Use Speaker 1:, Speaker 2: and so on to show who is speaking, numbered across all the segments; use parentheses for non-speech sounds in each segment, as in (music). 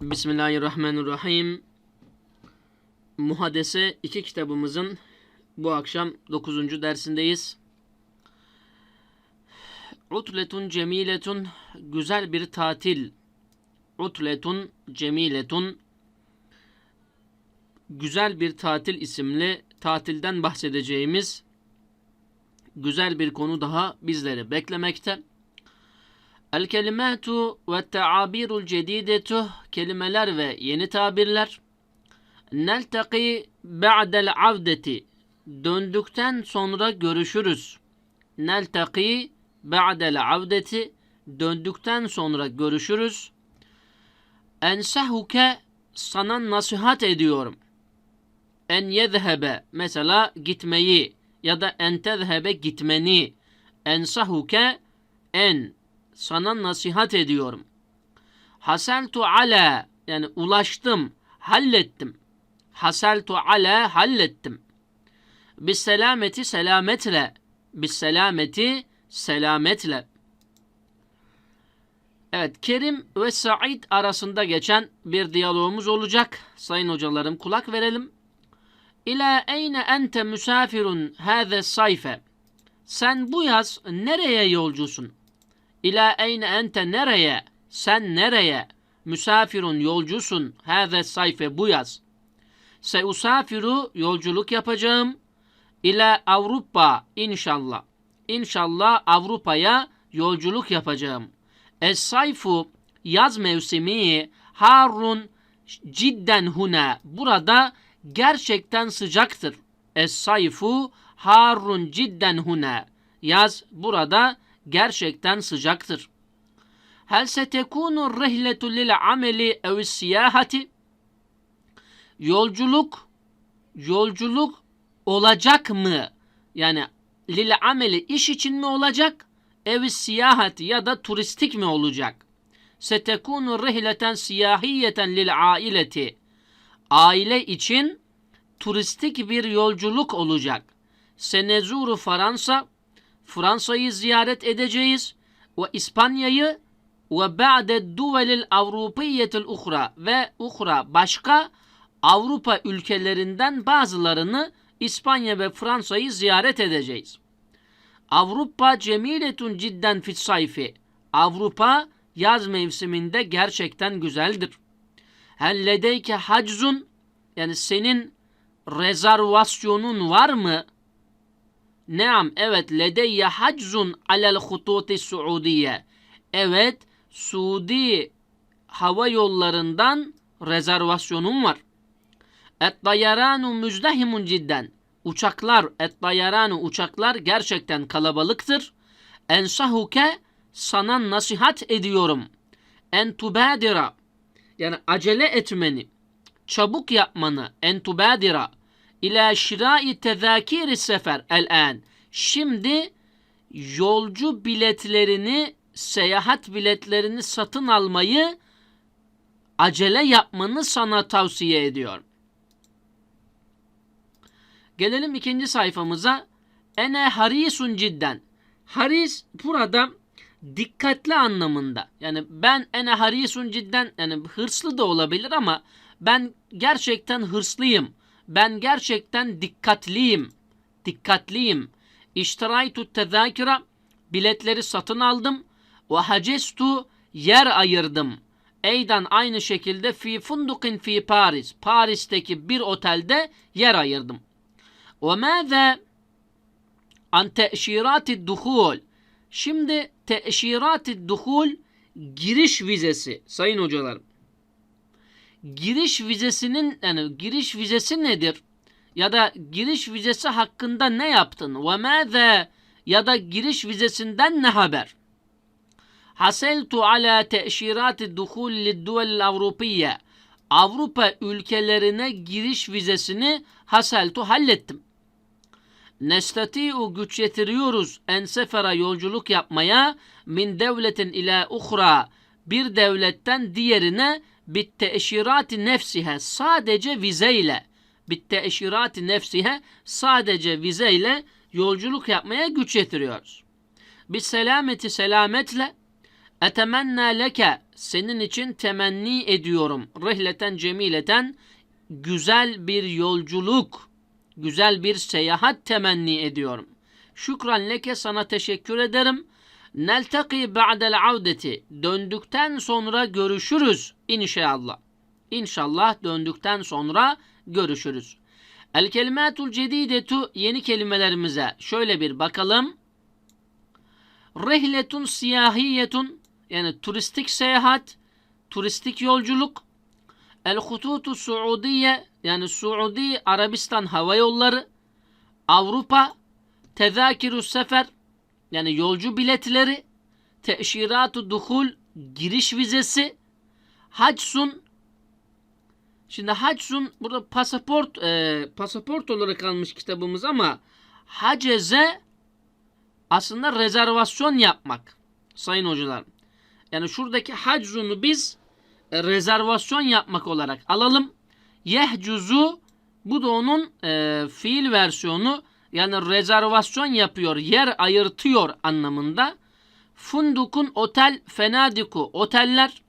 Speaker 1: Bismillahirrahmanirrahim. Muhadese iki kitabımızın bu akşam 9. dersindeyiz. Utletun cemiletun güzel bir tatil. Utletun cemiletun güzel bir tatil isimli tatilden bahsedeceğimiz güzel bir konu daha bizleri beklemekte. El kelimatu ve teabirul cedidetu kelimeler ve yeni tabirler. Neltaki ba'del avdeti döndükten sonra görüşürüz. Neltaki ba'del avdeti döndükten sonra görüşürüz. Ensehuke sana nasihat ediyorum. En yezhebe mesela gitmeyi ya da en tezhebe gitmeni. Ensahuke en sana nasihat ediyorum. Haseltu ala yani ulaştım, hallettim. Haseltu ala hallettim. Bis selameti selametle. Bis selameti selametle. Evet, Kerim ve Said arasında geçen bir diyalogumuz olacak. Sayın hocalarım kulak verelim. İlâ eyne ente müsafirun hâze sayfe. Sen bu yaz nereye yolcusun? İlâ eyne ente nereye? Sen nereye? Müsafirun yolcusun. Hâze sayfe bu yaz. Se usafiru yolculuk yapacağım. İlâ Avrupa inşallah. İnşallah Avrupa'ya yolculuk yapacağım. Es sayfu yaz mevsimi harun cidden huna. Burada gerçekten sıcaktır. Es sayfu harun cidden huna. Yaz burada gerçekten sıcaktır. Hel setekunu rihletu lil ameli ev siyahati? Yolculuk yolculuk olacak mı? Yani lil ameli iş için mi olacak? Ev siyahati ya da turistik mi olacak? Setekunu rihleten siyahiyeten lil aileti. Aile için turistik bir yolculuk olacak. Senezuru Fransa Fransa'yı ziyaret edeceğiz ve İspanya'yı ve ba'de duvelil Avrupiyetil uhra ve uhra başka Avrupa ülkelerinden bazılarını İspanya ve Fransa'yı ziyaret edeceğiz. Avrupa cemiletun cidden fit sayfi. Avrupa yaz mevsiminde gerçekten güzeldir. Helledeyke haczun yani senin rezervasyonun var mı? Neam evet ledeyye haczun alel hututi suudiye. Evet Suudi hava yollarından rezervasyonum var. Et dayaranu müzdehimun cidden. Uçaklar, et dayaranu uçaklar gerçekten kalabalıktır. Ensahuke sana nasihat ediyorum. En tubadira yani acele etmeni, çabuk yapmanı, en tubadira ila şirai tezakiri sefer el-an. Şimdi yolcu biletlerini, seyahat biletlerini satın almayı acele yapmanı sana tavsiye ediyorum. Gelelim ikinci sayfamıza. Ene harisun cidden. Haris burada dikkatli anlamında. Yani ben ene harisun cidden yani hırslı da olabilir ama ben gerçekten hırslıyım. Ben gerçekten dikkatliyim. Dikkatliyim. İştiraytu tezakira biletleri satın aldım. Ve hacestu yer ayırdım. Eydan aynı şekilde fi fundukin fi Paris. Paris'teki bir otelde yer ayırdım. Ve mâze an teşirati duhul. Şimdi teşirati duhul giriş vizesi sayın hocalarım. Giriş vizesinin yani giriş vizesi nedir? Ya da giriş vizesi hakkında ne yaptın? Ve mâze ya da giriş vizesinden ne haber? Haseltu ala teşirati duhul lidduvel Avrupiye. Avrupa ülkelerine giriş vizesini haseltu hallettim. Nestati'u güç yetiriyoruz en sefera yolculuk yapmaya min devletin ila uhra bir devletten diğerine bit teşirati nefsihe sadece vizeyle bit teşirati nefsihe sadece vizeyle yolculuk yapmaya güç yetiriyoruz. Biz selameti selametle Etemenna leke senin için temenni ediyorum. Rihleten cemileten güzel bir yolculuk, güzel bir seyahat temenni ediyorum. Şükran leke sana teşekkür ederim. Neltaki ba'del avdeti. Döndükten sonra görüşürüz inşallah. İnşallah döndükten sonra görüşürüz. El kelimatul cedidetu yeni kelimelerimize şöyle bir bakalım. Rihletun siyahiyetun yani turistik seyahat, turistik yolculuk. El hututu Suudiye yani Suudi Arabistan hava yolları. Avrupa tezakirü sefer yani yolcu biletleri. Teşiratu duhul giriş vizesi. Hacsun Şimdi Hacsun burada pasaport e, pasaport olarak almış kitabımız ama haceze aslında rezervasyon yapmak sayın hocalar. Yani şuradaki haczunu biz e, rezervasyon yapmak olarak alalım. Yehcuzu bu da onun e, fiil versiyonu yani rezervasyon yapıyor, yer ayırtıyor anlamında. Fundukun otel, fenadiku oteller.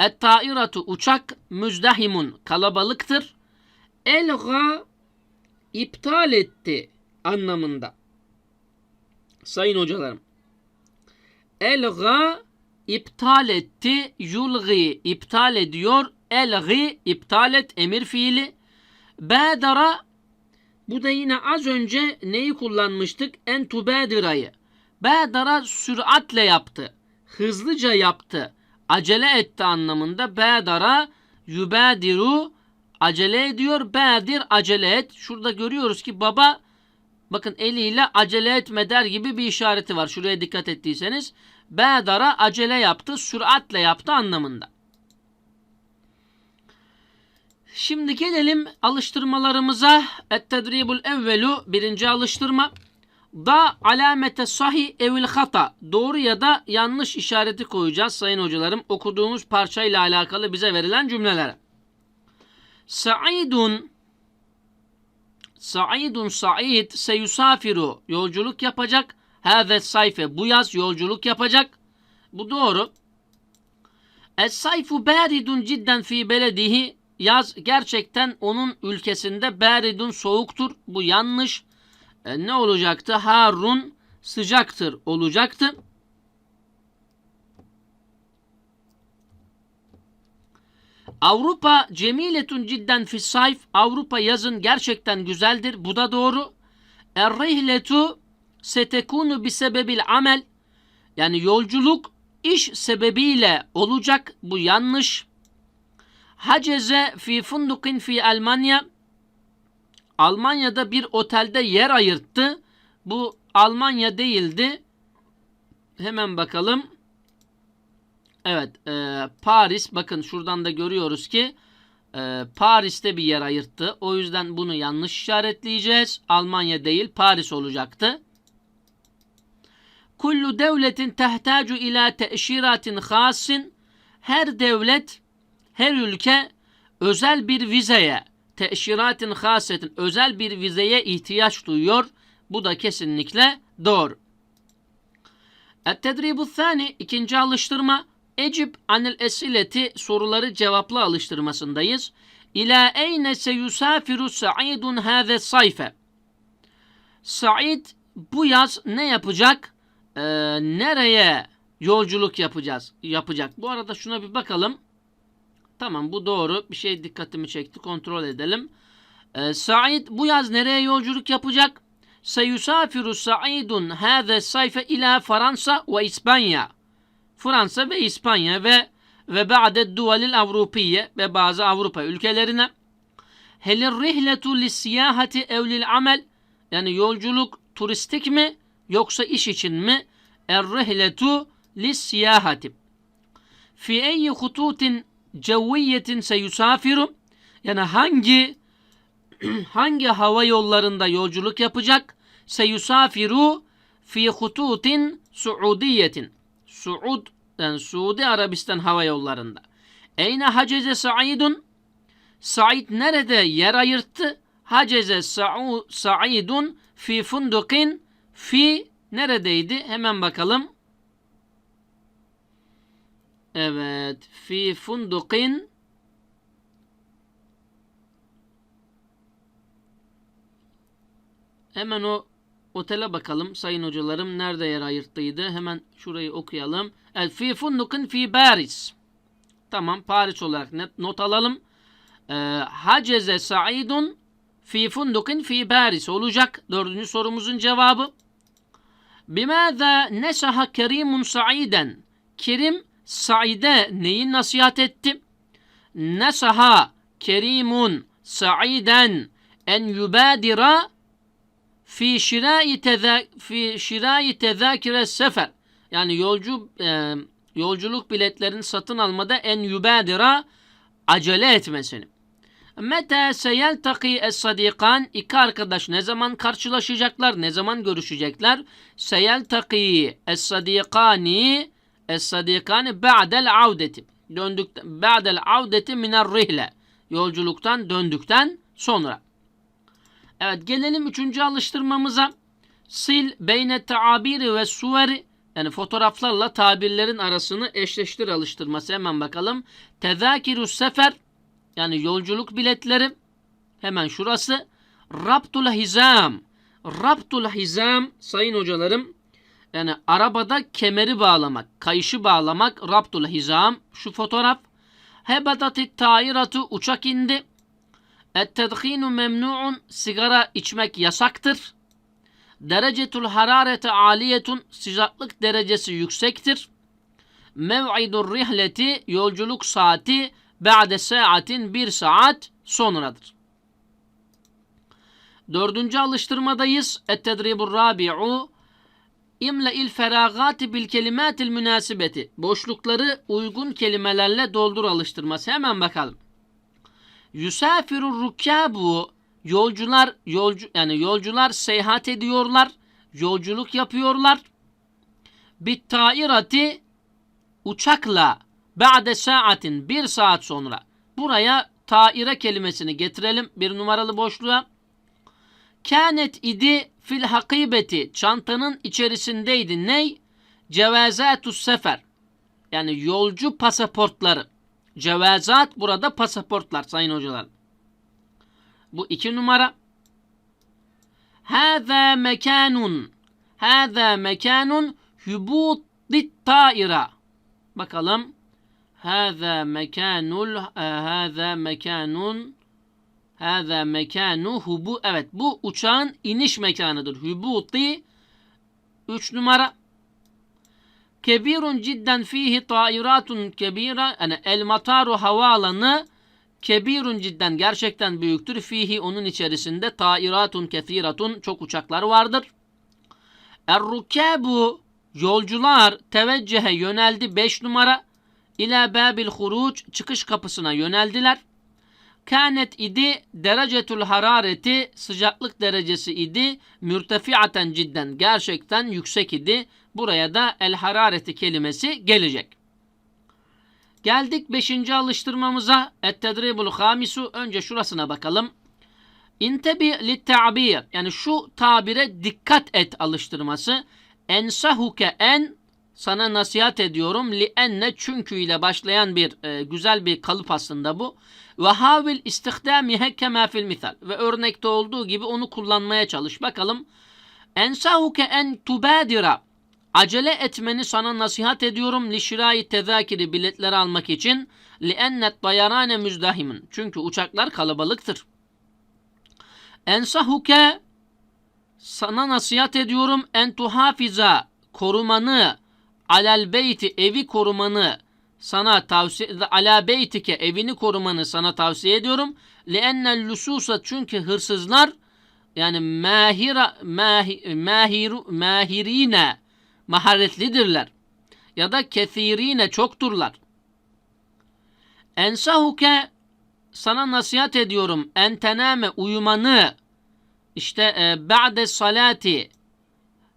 Speaker 1: Et-tairatu uçak, müzdahimun kalabalıktır. Elga iptal etti anlamında. Sayın hocalarım. Elga iptal etti. Yulgi iptal ediyor. Elgi iptal et emir fiili. Bedara bu da yine az önce neyi kullanmıştık? En tubedirayı. Bedara süratle yaptı. Hızlıca yaptı. Acele etti anlamında. Bedara yubediru acele ediyor. Bedir acele et. Şurada görüyoruz ki baba bakın eliyle acele etme der gibi bir işareti var. Şuraya dikkat ettiyseniz. Bedara acele yaptı, süratle yaptı anlamında. Şimdi gelelim alıştırmalarımıza. Et-tedribul evvelu birinci alıştırma. Da alamete sahi evil hata. Doğru ya da yanlış işareti koyacağız sayın hocalarım. Okuduğumuz parçayla alakalı bize verilen cümlelere. Sa'idun Sa'idun Sa'id seyusafiru yolculuk yapacak. Hâze sayfe bu yaz yolculuk yapacak. Bu doğru. Es sayfu baridun cidden fi beledihi yaz gerçekten onun ülkesinde baridun soğuktur. Bu yanlış. E, ne olacaktı? Harun sıcaktır olacaktı. Avrupa cemiletun cidden fi sayf. Avrupa yazın gerçekten güzeldir. Bu da doğru. Er-rihletu setekunu bi sebebil amel. Yani yolculuk iş sebebiyle olacak. Bu yanlış. Haceze fi fundukin fi Almanya. Almanya'da bir otelde yer ayırttı. Bu Almanya değildi. Hemen bakalım. Evet, e, Paris. Bakın şuradan da görüyoruz ki e, Paris'te bir yer ayırttı. O yüzden bunu yanlış işaretleyeceğiz. Almanya değil, Paris olacaktı. Kullu devletin tehtacu ila teşiratin hasin. Her devlet, her ülke özel bir vizeye, teşiratin hasetin özel bir vizeye ihtiyaç duyuyor. Bu da kesinlikle doğru. Et-tedribu thani ikinci alıştırma Ecib anil esileti soruları cevaplı alıştırmasındayız. İla eyne seyusafiru Sa'idun hâze sayfe. Said bu yaz ne yapacak? Ee, nereye yolculuk yapacağız? Yapacak. Bu arada şuna bir bakalım. Tamam bu doğru. Bir şey dikkatimi çekti. Kontrol edelim. Ee, Said bu yaz nereye yolculuk yapacak? Seyusafiru Sa'idun hâze sayfe ila Fransa ve İspanya. Fransa ve İspanya ve ve ba'de duvalil Avrupiye ve bazı Avrupa ülkelerine helir rihletu lissiyahati evlil amel yani yolculuk turistik mi yoksa iş için mi er rihletu lissiyahati fi eyyi hututin cevviyetin seyusafiru yani hangi (clears throat) hangi hava yollarında yolculuk yapacak seyusafiru fi hututin suudiyetin Suud yani Suudi Arabistan hava yollarında. Eyne haceze Sa'idun Said nerede yer ayırttı? Haceze Sa'idun fi fundukin fi neredeydi? Hemen bakalım. Evet. Fi fundukin Hemen o otele bakalım sayın hocalarım nerede yer ayırttıydı. Hemen şurayı okuyalım. El fi fundukin fi Paris. Tamam Paris olarak net not alalım. Ee, Haceze Saidun fi fundukin fi Paris olacak. Dördüncü sorumuzun cevabı. Bimâzâ nesaha kerimun saiden. Kerim Said'e neyi nasihat etti? Nesaha kerimun saiden en yubadira fi şirai teza fi şirai tezakire sefer. Yani yolcu e, yolculuk biletlerini satın almada en yubadira acele etmesini. Meta seyeltaki es-sadikan iki arkadaş ne zaman karşılaşacaklar, ne zaman görüşecekler? Seyeltaki es-sadikani es-sadikani ba'del avdeti. Döndük ba'del avdeti miner rihle. Yolculuktan döndükten sonra. Evet gelelim üçüncü alıştırmamıza. Sil beyne taabiri ve suveri yani fotoğraflarla tabirlerin arasını eşleştir alıştırması. Hemen bakalım. Tezakirü sefer yani yolculuk biletleri hemen şurası. Raptul hizam. Raptul hizam sayın hocalarım yani arabada kemeri bağlamak, kayışı bağlamak raptul hizam şu fotoğraf. Hebatatit tairatu uçak indi. Et-tedhinu memnu'un sigara içmek yasaktır. Derecetul hararete aliyetun sıcaklık derecesi yüksektir. Mev'idur rihleti yolculuk saati ba'de saatin bir saat sonradır. Dördüncü alıştırmadayız. Et-tedribur rabi'u İmle il feragati bil kelimatil münasibeti. Boşlukları uygun kelimelerle doldur alıştırması. Hemen bakalım. Yusafirur rukabu yolcular yolcu yani yolcular seyahat ediyorlar, yolculuk yapıyorlar. Bit tairati uçakla ba'de saatin bir saat sonra. Buraya taire kelimesini getirelim bir numaralı boşluğa. Kânet idi fil hakibeti çantanın içerisindeydi. Ney? Cevazatus sefer. Yani yolcu pasaportları. Cevazat burada pasaportlar sayın hocalar. Bu iki numara. Hâzâ mekanun. Hâzâ mekanun hübûtit taira. Bakalım. Hâzâ mekanul hâzâ mekanun hâzâ mekanu hubu evet bu uçağın iniş mekanıdır. Hübuti 3 numara kebirun cidden fihi tairatun kebira yani el mataru havaalanı kebirun cidden gerçekten büyüktür. Fihi onun içerisinde tairatun kethiratun çok uçaklar vardır. Er rukabu yolcular teveccühe yöneldi 5 numara ila babil huruc çıkış kapısına yöneldiler. Kanet idi derecetul harareti sıcaklık derecesi idi mürtefiaten cidden gerçekten yüksek idi. Buraya da el harareti kelimesi gelecek. Geldik 5. alıştırmamıza. Et-tedribul hamisu. Önce şurasına bakalım. İntebi lit. Yani şu tabire dikkat et alıştırması. Ensahuke en sana nasihat ediyorum li enne çünkü ile başlayan bir e, güzel bir kalıp aslında bu. Ve havil istihdamihe kema fil misal. Ve örnekte olduğu gibi onu kullanmaya çalış. Bakalım. Ensahuke en tubadira. Acele etmeni sana nasihat ediyorum. Li şirai tezakiri biletleri almak için. Li ennet dayarane müzdahimin. Çünkü uçaklar kalabalıktır. Ensahuke sana nasihat ediyorum en tuhafiza korumanı alel beyti evi korumanı sana tavsiye ala beytike evini korumanı sana tavsiye ediyorum. Li'ennel lususa çünkü hırsızlar yani mahira mahi, mahiru, mahirine maharetlidirler. Ya da kethirine çokturlar. Ensahuke sana nasihat ediyorum. Entename uyumanı işte e, ba'de salati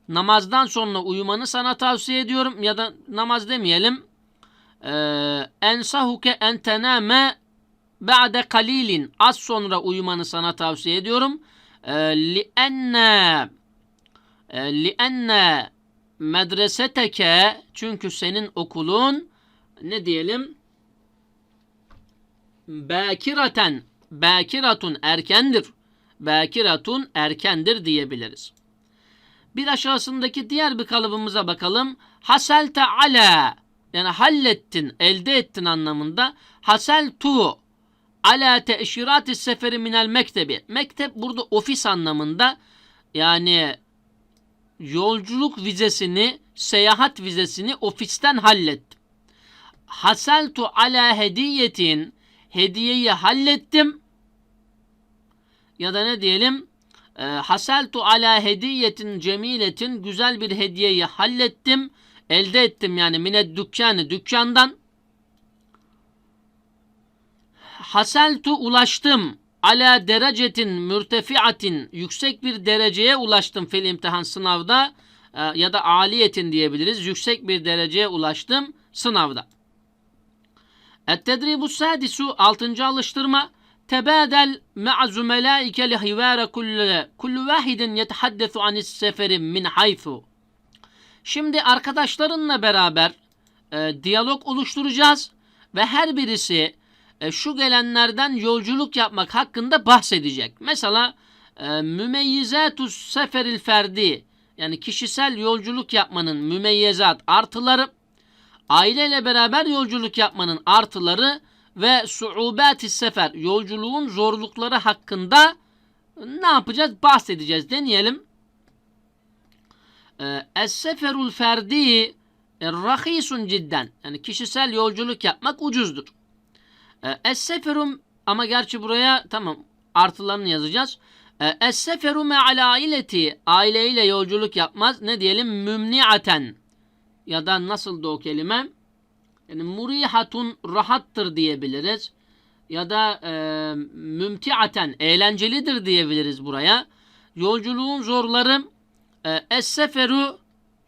Speaker 1: namazdan sonra uyumanı sana tavsiye ediyorum ya da namaz demeyelim. Ee, ensahuke entename ba'de kalilin az sonra uyumanı sana tavsiye ediyorum. Ee, lienne e, lienne medreseteke çünkü senin okulun ne diyelim? Bakiraten. Bakiratun erkendir. Bakiratun erkendir diyebiliriz. Bir aşağısındaki diğer bir kalıbımıza bakalım. Haselte ala yani hallettin, elde ettin anlamında. Haseltu ala teşirati seferi minel mektebi. Mektep burada ofis anlamında. Yani yolculuk vizesini, seyahat vizesini ofisten hallettim. Haseltu ala hediyetin hediyeyi hallettim. Ya da ne diyelim? E, haseltu ala hediyetin cemiletin güzel bir hediyeyi hallettim. Elde ettim yani mined dükkanı dükkandan. Haseltu ulaştım. Ala derecetin mürtefiatin yüksek bir dereceye ulaştım fil imtihan sınavda e, ya da aliyetin diyebiliriz. Yüksek bir dereceye ulaştım sınavda. Et-tedribu sadisu altıncı alıştırma tebadel ma'a zumelaike li hivara kullu kullu vahidin yetehaddesu anis seferi min haythu. Şimdi arkadaşlarınla beraber e, diyalog oluşturacağız ve her birisi e, şu gelenlerden yolculuk yapmak hakkında bahsedecek. Mesela e, mümeyyizatus seferil ferdi yani kişisel yolculuk yapmanın mümeyyezat artıları aileyle beraber yolculuk yapmanın artıları ve suubati sefer yolculuğun zorlukları hakkında ne yapacağız? Bahsedeceğiz. Deneyelim. Ee, Es-seferul ferdi rahisun cidden. Yani kişisel yolculuk yapmak ucuzdur. Ee, Es-seferum ama gerçi buraya tamam artılarını yazacağız. Ee, Es-seferu me'al aileti aileyle yolculuk yapmaz. Ne diyelim? Mümniaten ya da nasıl da o kelime? Yani murihatun rahattır diyebiliriz. Ya da e, mümtiaten eğlencelidir diyebiliriz buraya. Yolculuğun zorları e, es-seferu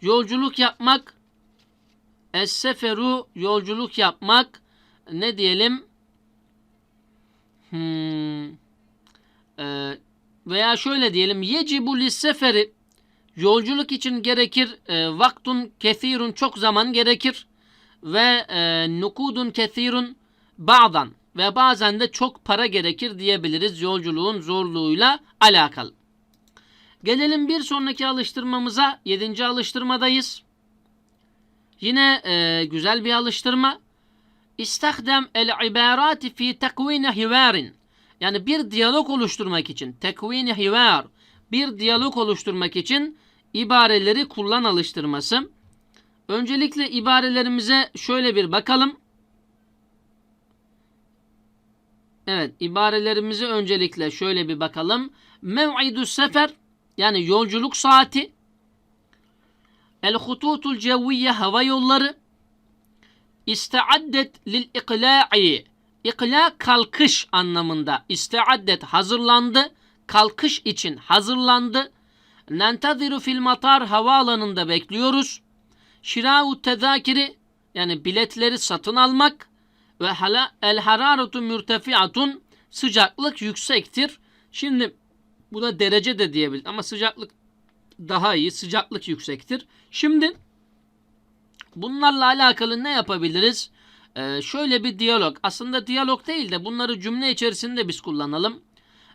Speaker 1: yolculuk yapmak. Es-seferu yolculuk yapmak. Ne diyelim? Hmm, e, veya şöyle diyelim. Yecibu lis-seferi Yolculuk için gerekir. E, vaktun kesirun çok zaman gerekir. Ve e, nukudun kesirun bağdan ve bazen de çok para gerekir diyebiliriz yolculuğun zorluğuyla alakalı. Gelelim bir sonraki alıştırmamıza. Yedinci alıştırmadayız. Yine e, güzel bir alıştırma. İstahdem el ibarati fi tekvine hivarin. Yani bir diyalog oluşturmak için tekvine hivar bir diyalog oluşturmak için ibareleri kullan alıştırması. Öncelikle ibarelerimize şöyle bir bakalım. Evet, ibarelerimize öncelikle şöyle bir bakalım. Mev'idu sefer yani yolculuk saati. El hututul cevviye hava yolları. İsteaddet lil ikla'i. İkla kalkış anlamında. İsteaddet hazırlandı. Kalkış için hazırlandı. Nentaziru fil matar havaalanında bekliyoruz. Şira'u tezakiri yani biletleri satın almak ve hala el hararetu mürtefiatun sıcaklık yüksektir. Şimdi bu da derece de diyebilir ama sıcaklık daha iyi. Sıcaklık yüksektir. Şimdi bunlarla alakalı ne yapabiliriz? Ee, şöyle bir diyalog. Aslında diyalog değil de bunları cümle içerisinde biz kullanalım.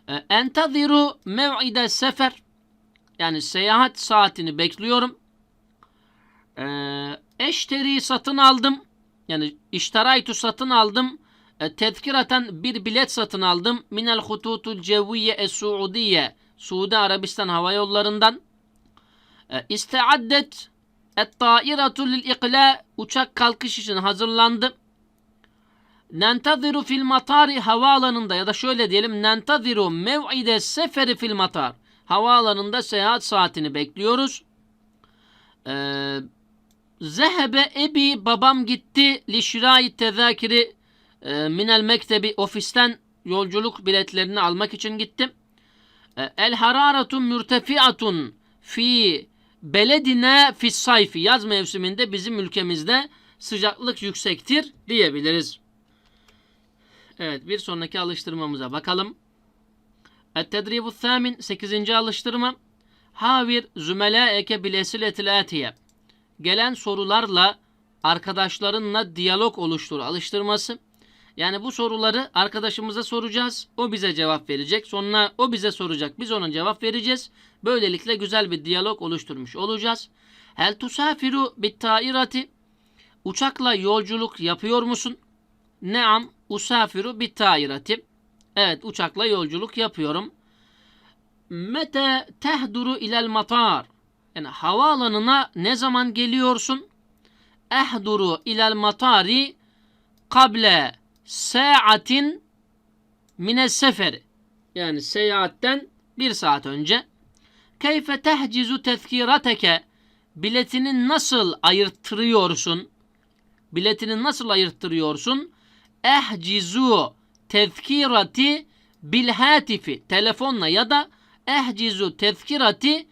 Speaker 1: Ee, entaziru mev'ide sefer yani seyahat saatini bekliyorum. Ee, eşteri satın aldım. Yani iştaraytu satın aldım. E, tezkiraten bir bilet satın aldım. Minel hututul cevviye es Suudiye. Suudi Arabistan hava yollarından. E, isteaddet et tairatu lil ikla. Uçak kalkış için hazırlandı. Nentaziru fil matari havaalanında ya da şöyle diyelim nentaziru mev'ide seferi fil matar havaalanında seyahat saatini bekliyoruz. Ee, Zehebe ebi babam gitti li şirai tezakiri e, minel mektebi ofisten yolculuk biletlerini almak için gittim. E, el hararetun mürtefiatun fi beledine fi sayfi yaz mevsiminde bizim ülkemizde sıcaklık yüksektir diyebiliriz. Evet bir sonraki alıştırmamıza bakalım. Et-tedribu thamin 8. alıştırma. Havir zümelaeke bil esiletil atiye. Gelen sorularla arkadaşlarınla diyalog oluştur alıştırması. Yani bu soruları arkadaşımıza soracağız. O bize cevap verecek. Sonra o bize soracak. Biz ona cevap vereceğiz. Böylelikle güzel bir diyalog oluşturmuş olacağız. Hel tusafiru bit tairati Uçakla yolculuk yapıyor musun? Neam usafiru bit tairati Evet uçakla yolculuk yapıyorum. Mete tehduru ilel matar Yani havaalanına ne zaman geliyorsun? Ehduru ilel matari kable saatin mine seferi. Yani seyahatten bir saat önce. Keyfe tehcizu tezkirateke biletini nasıl ayırttırıyorsun? Biletini nasıl ayırttırıyorsun? Ehcizu tezkirati bil hatifi telefonla ya da ehcizu tezkirati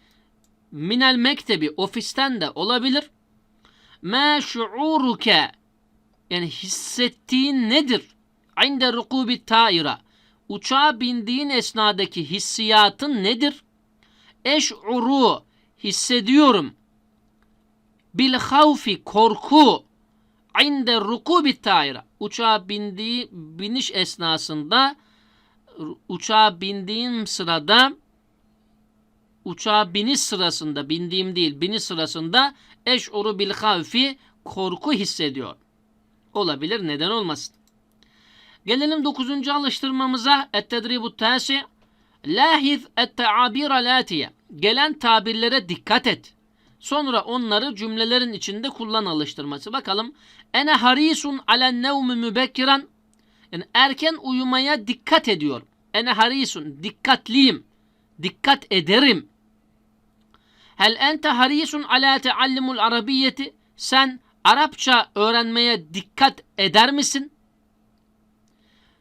Speaker 1: minel mektebi ofisten de olabilir. Ma şuuruke yani hissettiğin nedir? İnde rukubi taira. Uçağa bindiğin esnadaki hissiyatın nedir? Eş'uru hissediyorum. Bil havfi korku. İnde rukubi taira. Uçağa bindiği biniş esnasında uçağa bindiğim sırada uçağa biniş sırasında bindiğim değil biniş sırasında eş'uru bil havfi korku hissediyor. Olabilir neden olmasın. Gelelim 9. alıştırmamıza. Et-tedribu tasi. Lahiz et-teabira latiye. Gelen tabirlere dikkat et. Sonra onları cümlelerin içinde kullan alıştırması. Bakalım. Ene harisun alen nevmi mübekkiran. Yani erken uyumaya dikkat ediyor. Ene harisun. Dikkatliyim. Dikkat ederim. Hel ente harisun ala teallimul arabiyeti. Sen Arapça öğrenmeye dikkat eder misin?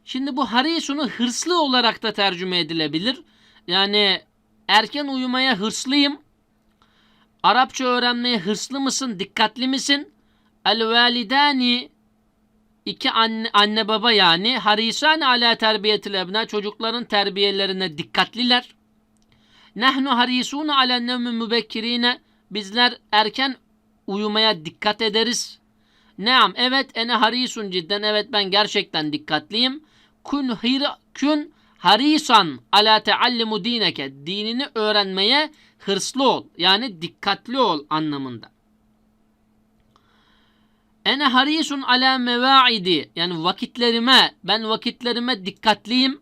Speaker 1: Şimdi bu harisunu hırslı olarak da tercüme edilebilir. Yani erken uyumaya hırslıyım. Arapça öğrenmeye hırslı mısın? Dikkatli misin? El validani iki anne, anne baba yani harisane ala terbiyetil ebna çocukların terbiyelerine dikkatliler. Nahnu harisune ala nevmi mübekkirine bizler erken uyumaya dikkat ederiz. Neam evet ene harisun cidden evet ben gerçekten dikkatliyim. Kun hir kun harisan ala teallimu dineke dinini öğrenmeye hırslı ol yani dikkatli ol anlamında. Ene harisun ala mevaidi yani vakitlerime ben vakitlerime dikkatliyim.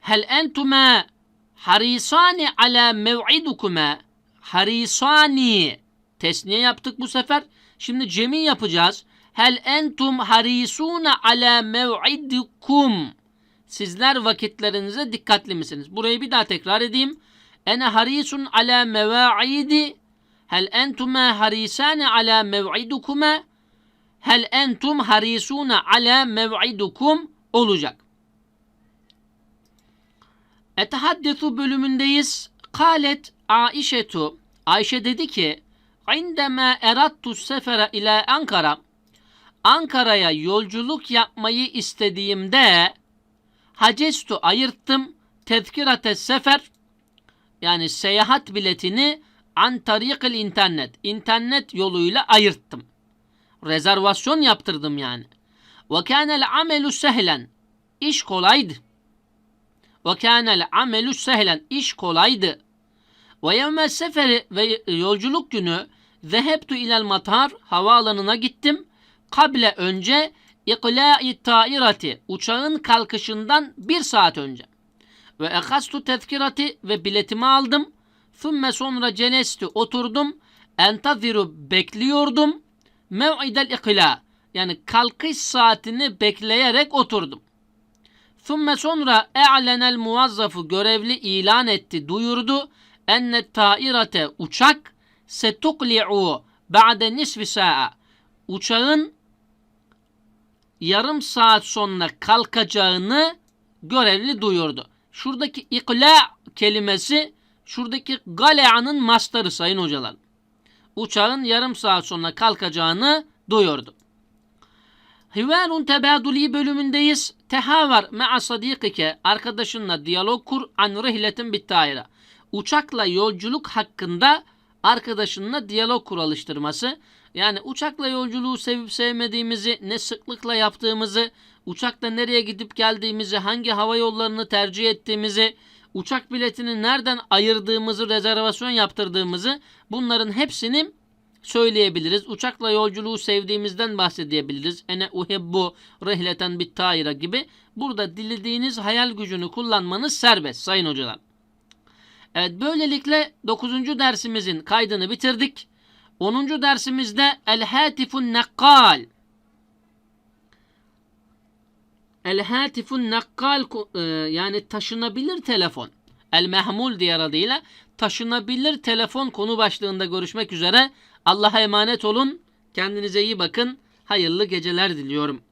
Speaker 1: Hel entume harisani ala mev'idukuma harisani tesniye yaptık bu sefer. Şimdi cemi yapacağız. Hel entum harisuna ala mev'idikum. Sizler vakitlerinize dikkatli misiniz? Burayı bir daha tekrar edeyim. Ene harisun ala meva'idi. Hel entume harisane ala mev'idukuma. Hel entum harisuna ala mev'idukum olacak. Etehaddesu bölümündeyiz. Kalet Aişetu. Ayşe dedi ki İndeme erattu sefere ile Ankara Ankara'ya yolculuk yapmayı istediğimde hacestu ayırttım tezkirate sefer yani seyahat biletini an tarikil internet internet yoluyla ayırttım. Rezervasyon yaptırdım yani. Ve kânel amelu sehlen iş kolaydı. Ve kânel amelu sehlen iş kolaydı. Ve yevmel seferi ve yolculuk günü zehebtu ilel matar havaalanına gittim. Kable önce ikla'i tairati uçağın kalkışından bir saat önce. Ve ekastu tezkirati ve biletimi aldım. Thumme sonra cenestu oturdum. Entaziru bekliyordum. Mev'idel ikla yani kalkış saatini bekleyerek oturdum. Thumme sonra e'lenel muvazzafı görevli ilan etti, duyurdu. Enne tairate uçak setukli'u ba'de nisfi sa'a uçağın yarım saat sonra kalkacağını görevli duyurdu. Şuradaki ikla kelimesi şuradaki galea'nın mastarı sayın hocalar. Uçağın yarım saat sonra kalkacağını duyurdu. Hivarun tebaduli bölümündeyiz. Tehavar me'a sadikike arkadaşınla diyalog kur an rihletin bit daire. Uçakla yolculuk hakkında arkadaşınla diyalog kur alıştırması. Yani uçakla yolculuğu sevip sevmediğimizi, ne sıklıkla yaptığımızı, uçakta nereye gidip geldiğimizi, hangi hava yollarını tercih ettiğimizi, uçak biletini nereden ayırdığımızı, rezervasyon yaptırdığımızı bunların hepsini söyleyebiliriz. Uçakla yolculuğu sevdiğimizden bahsedebiliriz. Ene uhibbu rihleten bit gibi. Burada dilediğiniz hayal gücünü kullanmanız serbest sayın hocalar. Evet böylelikle 9. dersimizin kaydını bitirdik. 10. dersimizde el hatifun nakkal. El hatifun nakkal e, yani taşınabilir telefon. El mehmul diğer adıyla taşınabilir telefon konu başlığında görüşmek üzere. Allah'a emanet olun. Kendinize iyi bakın. Hayırlı geceler diliyorum.